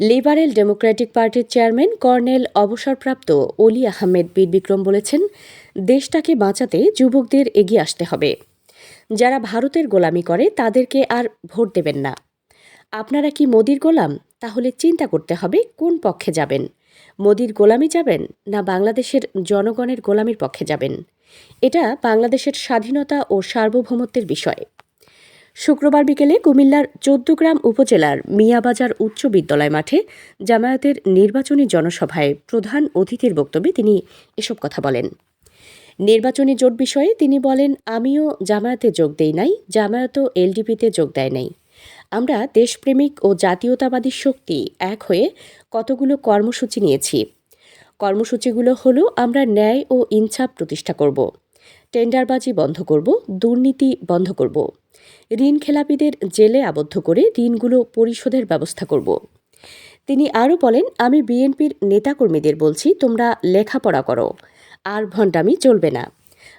Liberal democratic পার্টির chairman colonel অবসরপ্রাপ্ত অলি আহমেদ বীর বিক্রম বলেছেন, দেশটাকে বাঁচাতে যুবকদের এগিয়ে আসতে হবে। যারা ভারতের গোলামি করে, তাদেরকে আর ভোট দেবেন না। আপনারা কি মোদির গোলাম? তাহলে চিন্তা করতে হবে কোন পক্ষে যাবেন। মোদির গোলামি যাবেন না বাংলাদেশের জনগণের গোলামির পক্ষে যাবেন? এটা বাংলাদেশের স্বাধীনতা ও সার্বভৌমত্বের বিষয়। শুক্রবার বিকেলে কুমিল্লার চৌদ্দগ্রাম উপজেলার মিয়াবাজার উচ্চ বিদ্যালয় মাঠে জামায়াতের নির্বাচনী জনসভায় প্রধান অতিথির বক্তব্যে তিনি এসব কথা বলেন। নির্বাচনী জোট বিষয়ে তিনি বলেন, আমিও জামায়াতে যোগ দেই নাই, জামায়াতও এলডিপিতে যোগ দেয় নাই। আমরা দেশপ্রেমিক ও জাতীয়তাবাদী শক্তি এক হয়ে কতগুলো কর্মসূচি নিয়েছি। কর্মসূচিগুলো হলো, আমরা ন্যায় ও ইনসাফ প্রতিষ্ঠা করব। টেন্ডারবাজি বন্ধ করব, দুর্নীতি বন্ধ করব। ঋণ খেলাপিদের জেলে আবদ্ধ করে ঋণগুলো পরিশোধের ব্যবস্থা করব। তিনি আরও বলেন, আমি বিএনপির নেতাকর্মীদের বলছি, তোমরা লেখাপড়া করো, আর ভণ্ডামি চলবে না।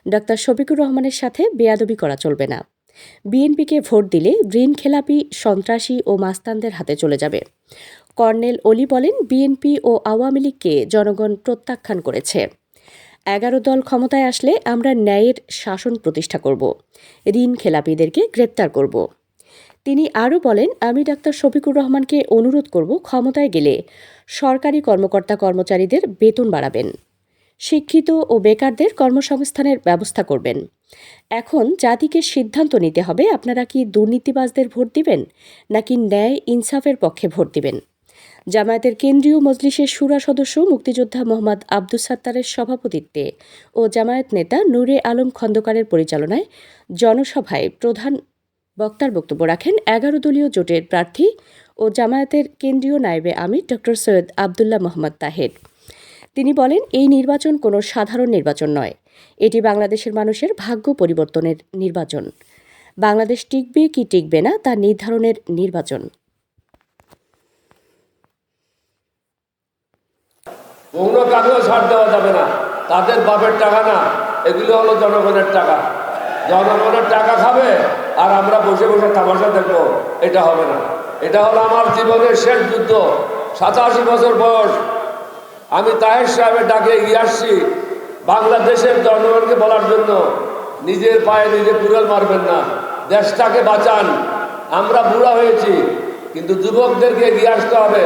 ডক্টর শফিকুর রহমানের সাথে বেয়াদবি করা চলবে না। বিএনপিকে ভোট দিলে ঋণ খেলাপি, সন্ত্রাসী ও মাস্তানদের হাতে চলে যাবে। কর্নেল অলি বলেন, বিএনপি ও আওয়ামী লীগকে জনগণ প্রত্যাখ্যান করেছে। এগারো দল ক্ষমতায় আসলে আমরা ন্যায়ের শাসন প্রতিষ্ঠা করব। ঋণ খেলাপিদেরকে গ্রেপ্তার করব। তিনি আরও বলেন, আমি ডাক্তার শফিকুর রহমানকে অনুরোধ করব ক্ষমতায় গেলে সরকারি কর্মকর্তা কর্মচারীদের বেতন বাড়াবেন। শিক্ষিত ও বেকারদের কর্মসংস্থানের ব্যবস্থা করবেন। এখন জাতিকে সিদ্ধান্ত নিতে হবে, আপনারা কি দুর্নীতিবাজদের ভোট দিবেন নাকি ন্যায় ইনসাফের পক্ষে ভোট দিবেন? জামায়াতের কেন্দ্রীয় মজলিসের সুরা সদস্য মুক্তিযোদ্ধা মোহাম্মদ আব্দুস সাত্তারের সভাপতিত্বে ও জামায়াত নেতা নূরে আলম খন্দকারের পরিচালনায় জনসভায় প্রধান বক্তার বক্তব্য রাখেন এগারো দলীয় জোটের প্রার্থী ও জামায়াতের কেন্দ্রীয় নায়েবে আমির ডক্টর সৈয়দ আবদুল্লাহ মোহাম্মদ তাহের। তিনি বলেন, এই নির্বাচন কোনো সাধারণ নির্বাচন নয়। এটি বাংলাদেশের মানুষের ভাগ্য পরিবর্তনের নির্বাচন। বাংলাদেশ টিকবে কি টিকবে না তা নির্ধারণের নির্বাচন। কোনো কাকেও ছাড় দেওয়া যাবে না। তাদের বাপের টাকা না, এগুলো হলো জনগণের টাকা। জনগণের টাকা খাবে, আর আমরা বসে বসে তামাশা দেখব, এটা হবে না। এটা হলো আমার জীবনের শেষ যুদ্ধ, সাতাশি বছর বয়স। আমি তাহের সাহেবের ডাকে এগিয়ে আসছি বাংলাদেশের জনগণকে বলার জন্য। নিজের পায়ে নিজে কুড়াল মারবেন না। দেশটাকে বাঁচান। আমরা বুড়া হয়েছি, কিন্তু যুবকদেরকে এগিয়ে আসতে হবে।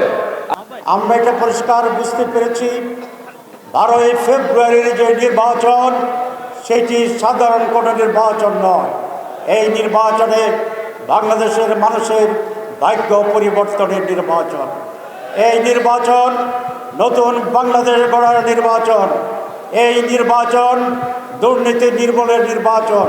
আমরা এটা পরিষ্কার বুঝতে পেরেছি। বারোই ফেব্রুয়ারির যে নির্বাচন, সেটি সাধারণ কোনো নির্বাচন নয়। এই নির্বাচনে বাংলাদেশের মানুষের ভাগ্য পরিবর্তনের নির্বাচন। এই নির্বাচন, নতুন বাংলাদেশ গড়ার নির্বাচন। এই নির্বাচন দুর্নীতি নির্মূলের নির্বাচন।